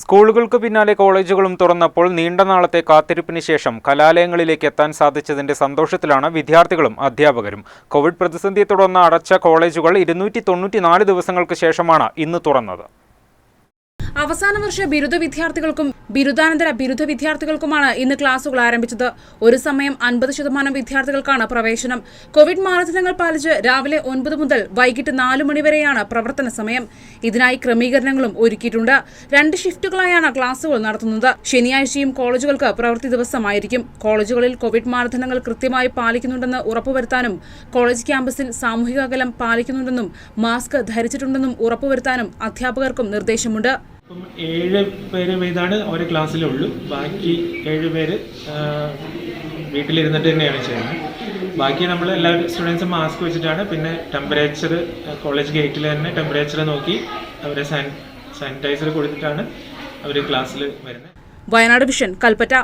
സ്കൂളുകൾക്ക് പിന്നാലെ കോളേജുകളും തുറന്നപ്പോൾ നീണ്ട നാളത്തെ കാത്തിരിപ്പിന് ശേഷം കലാലയങ്ങളിലേക്ക് എത്താൻ സാധിച്ചതിന്റെ സന്തോഷത്തിലാണ് വിദ്യാർത്ഥികളും അധ്യാപകരും. കോവിഡ് പ്രതിസന്ധിയെ തുടർന്ന് അടച്ച കോളേജുകൾ ഇരുന്നൂറ്റി ദിവസങ്ങൾക്ക് ശേഷമാണ് ഇന്ന് തുറന്നത്. അവസാന വർഷ ബിരുദ വിദ്യാർത്ഥികൾക്കും ബിരുദാനന്തര ബിരുദ വിദ്യാർത്ഥികൾക്കുമാണ് ഇന്ന് ക്ലാസുകൾ ആരംഭിച്ചത്. ഒരു സമയം അൻപത് ശതമാനം വിദ്യാർത്ഥികൾക്കാണ് പ്രവേശനം. കോവിഡ് മാനദണ്ഡങ്ങൾ പാലിച്ച് രാവിലെ ഒൻപത് മുതൽ വൈകിട്ട് നാല് മണിവരെയാണ് പ്രവർത്തന സമയം. ഇതിനായി ക്രമീകരണങ്ങളും ഒരുക്കിയിട്ടുണ്ട്. രണ്ട് ഷിഫ്റ്റുകളായാണ് ക്ലാസുകൾ നടത്തുന്നത്. ശനിയാഴ്ചയും കോളേജുകൾക്ക് പ്രവൃത്തി ദിവസമായിരിക്കും. കോളേജുകളിൽ കോവിഡ് മാനദണ്ഡങ്ങൾ കൃത്യമായി പാലിക്കുന്നുണ്ടെന്ന് ഉറപ്പുവരുത്താനും കോളേജ് ക്യാമ്പസിൽ സാമൂഹിക അകലം പാലിക്കുന്നുണ്ടെന്നും മാസ്ക് ധരിച്ചിട്ടുണ്ടെന്നും ഉറപ്പുവരുത്താനും അധ്യാപകർക്കും നിർദ്ദേശമുണ്ട്. ഇപ്പം ഏഴ് പേര് വീതമാണ് ഒരു ക്ലാസ്സിലുള്ളൂ ബാക്കി ഏഴ് പേര് വീട്ടിലിരുന്നിട്ട് തന്നെയാണ് ചെയ്യുന്നത്. ബാക്കി നമ്മൾ എല്ലാ സ്റ്റുഡൻസും മാസ്ക് വെച്ചിട്ടാണ്. പിന്നെ ടെമ്പറേച്ചർ കോളേജ് ഗേറ്റിൽ തന്നെ ടെമ്പറേച്ചർ നോക്കി അവരെ സാനിറ്റൈസർ കൊടുത്തിട്ടാണ് അവർ ക്ലാസ്സിൽ വരുന്നത്. വയനാട് വിഷൻ കൽപ്പറ്റ.